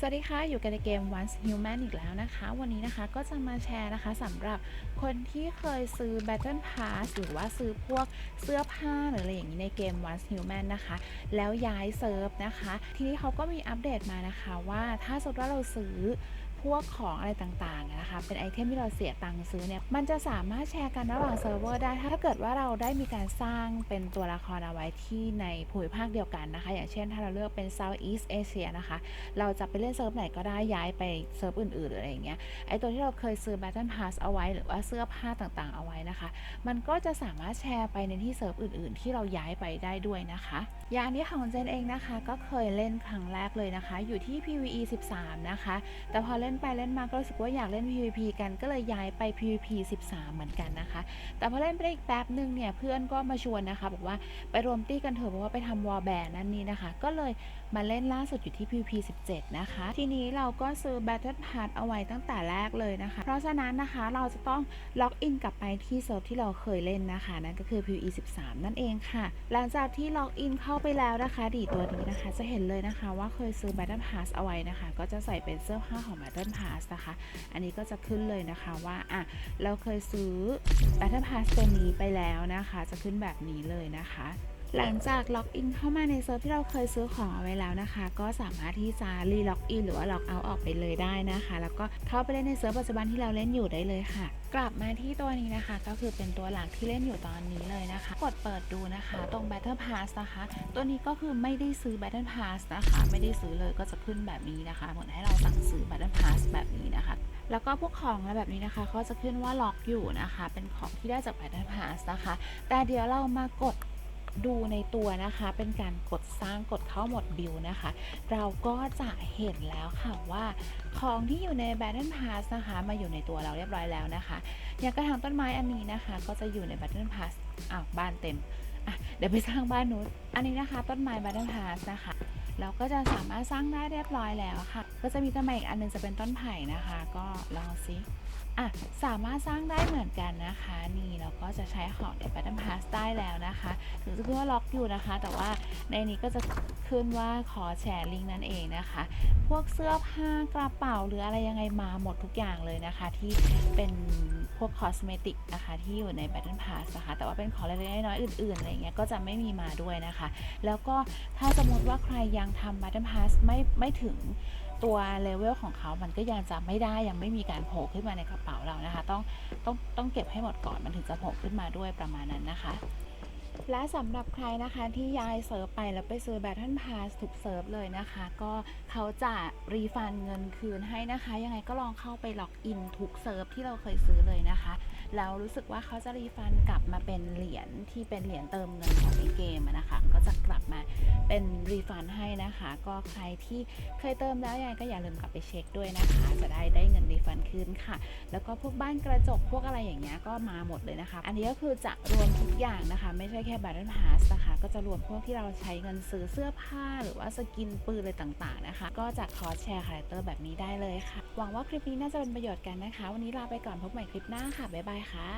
สวัสดีค่ะ อยู่กันในเกม Once Human อีกแล้วนะคะ วันนี้นะคะก็จะมาแชร์นะคะสำหรับคนที่เคยซื้อ Battle Pass หรือว่าซื้อพวกเสื้อผ้าหรืออะไรอย่างนี้ในเกม Once Human นะคะ แล้วย้ายเซิร์ฟนะคะ ทีนี้เขาก็มีอัปเดตมานะคะว่าถ้าสมมติว่าเราซื้อ พวกของอะไรต่างๆนะคะเป็นไอเทมที่เราเสียตังค์ซื้อเนี่ยมันจะสามารถแชร์กันระหว่างเซิร์ฟเวอร์ได้ถ้าเกิดว่าเราได้มีการสร้างเป็นตัวละครเอาไว้ที่ในภูมิภาคเดียวกันนะคะ อย่างเช่นถ้าเราเลือกเป็น Southeast Asia นะคะ เราจะไปเล่นเซิร์ฟไหนก็ได้ย้ายไปเซิร์ฟอื่นๆหรืออะไรอย่างเงี้ยไอตัวที่เราเคยซื้อ Battle Pass เอาไว้ หรือว่าเสื้อผ้าต่างๆเอาไว้นะคะ มันก็จะสามารถแชร์ไปในที่เซิร์ฟอื่น ๆ ที่เราย้ายไปได้ด้วยนะคะอย่างนี้ของเจนเองนะคะ ก็เคยเล่นครั้งแรกเลยนะคะ อยู่ที่ PVE 13 นะคะ แต่พอเล่นล่นไปเล่นมาก็รู้สึกว่าอยากเล่น PVP กันก็เลยย้ายไป PVP 13 เหมือนกันนะคะ แต่พอเล่นไปได้อีกแป๊บหนึ่งเนี่ยเพื่อนก็มาชวนนะคะบอกว่าไปรวมตี้กันเถอะเพราะว่าไปทำวอลแบนนั่นนี่นะคะ ก็เลยมาเล่นล่าสุดอยู่ที่ PVP 17 นะคะ ทีนี้เราก็ซื้อ Battle Pass เอาไว้ตั้งแต่แรกเลยนะคะ เพราะฉะนั้นนะคะเราจะต้องล็อกอินกลับไปที่เซิร์ฟที่เราเคยเล่นนะคะ นั่นก็คือ PVE 13 นั่นเองค่ะ หลังจากที่ล็อกอินเข้าไปแล้วนะคะ ดีตัวนี้นะคะ จะเห็นเลยนะคะว่าเคยซื้อ Battle Pass เอาไว้นะคะ ก็จะใส่เป็นเสื้อผ้าของ Battle Pass นะคะ อันนี้ก็จะขึ้นเลยนะคะว่าอะเราเคยซื้อ Battle Pass ตัวนี้ไปแล้วนะคะ จะขึ้นแบบนี้เลยนะคะ หลังจากล็อกอินเข้ามาในเซิร์ฟที่เราเคยซื้อของเอาไว้แล้วนะคะ ก็สามารถที่จะรีล็อกอินหรือว่าล็อกเอาออกไปเลยได้นะคะ แล้วก็เข้าไปเล่นในเซิร์ฟปัจจุบันที่เราเล่นอยู่ได้เลยค่ะ กลับมาที่ตัวนี้นะคะ ก็คือเป็นตัวหลักที่เล่นอยู่ตอนนี้เลยนะคะ กดเปิดดูนะคะ ตรง Battle Pass นะคะ ตัวนี้ก็คือไม่ได้ซื้อ Battle Pass นะคะ ไม่ได้ซื้อเลยก็จะขึ้นแบบนี้นะคะเหมือนให้เราสั่งซื้อ Battle Pass แบบนี้นะคะแล้วก็พวกของอะไรแบบนี้นะคะก็จะขึ้นว่าล็อกอยู่นะคะ เป็นของที่ได้จาก Battle Pass นะคะ แต่เดี๋ยวเรามากด ดูในตัวนะคะ เป็นการกดสร้างกดเข้าหมดบิลนะคะ เราก็จะเห็นแล้วค่ะว่าของที่อยู่ใน Battle Pass นะคะ มาอยู่ในตัวเราเรียบร้อยแล้วนะคะ อย่างกระถางต้นไม้อันนี้นะคะ ก็จะอยู่ใน Battle Pass อ้าวบ้านเต็ม อะ เดี๋ยวไปสร้างบ้านนู้นอันนี้นะคะ ต้นไม้ Battle Pass นะคะ เราก็จะสามารถสร้างได้เรียบร้อยแล้วค่ะ ก็จะมีต้นไม้อีกอันหนึงจะเป็นต้นไผ่นะคะ ก็ลองซิอะสามารถสร้างได้เหมือนกันนะคะ นี่เราก็จะใช้ของใน Battle Pass ได้แล้วนะคะถึงจะขึ้นว่าล็อกอยู่นะคะ แต่ว่าในนี้ก็จะขึ้นว่าขอแชร์ลิงก์นั่นเองนะคะ พวกเสื้อผ้ากระเป๋าหรืออะไรยังไงมาหมดทุกอย่างเลยนะคะ ที่เป็นพวกคอสเมติกนะคะที่อยู่ใน Battle Pass นะคะ แต่ว่าเป็นของเล็กๆน้อยๆอื่นๆอะไรเงี้ยก็จะไม่มีมาด้วยนะคะ แล้วก็ถ้าสมมติว่าใครยังทำมาดัมพัสไม่ไม่ถึงตัวเลเวลของเขา มันก็ยังจะไม่ได้ยังไม่มีการโผล่ขึ้นมาในกระเป๋าเรานะคะ ต้องต้องต้องเก็บให้หมดก่อนมันถึงจะโผล่ขึ้นมาด้วยประมาณนั้นนะคะ และสำหรับใครนะคะที่ย้ายเซิร์ฟไปแล้วไปซื้อ Battle Pass ทุกเซิร์ฟเลยนะคะ ก็เขาจะรีฟันเงินคืนให้นะคะ ยังไงก็ลองเข้าไปล็อกอินทุกเซิร์ฟที่เราเคยซื้อเลยนะคะ แล้วรู้สึกว่าเขาจะรีฟันกลับมาเป็นเหรียญที่เป็นเหรียญเติมเงินของในเกมนะคะ ก็จะกลับมาเป็นรีฟันให้นะคะ ก็ใครที่เคยเติมแล้วยังไงก็อย่าลืมกลับไปเช็คด้วยนะคะ จะได้ได้เงินรีฟันคืนค่ะ แล้วก็พวกบ้านกระจกพวกอะไรอย่างเงี้ยก็มาหมดเลยนะคะ อันนี้ก็คือจะรวมทุกอย่างนะคะ ไม่ใช่แคบัตเทิลพาสนะคะก็จะรวมพวกที่เราใช้เงินซื้อเสื้อผ้า หรือว่าสกินปืนอะไรต่างๆนะคะ ก็จะคอแชร์คาแรคเตอร์แบบนี้ได้เลยค่ะ หวังว่าคลิปนี้น่าจะเป็นประโยชน์กันนะคะ วันนี้ลาไปก่อนพบใหม่คลิปหน้าค่ะบ๊ายบายค่ะ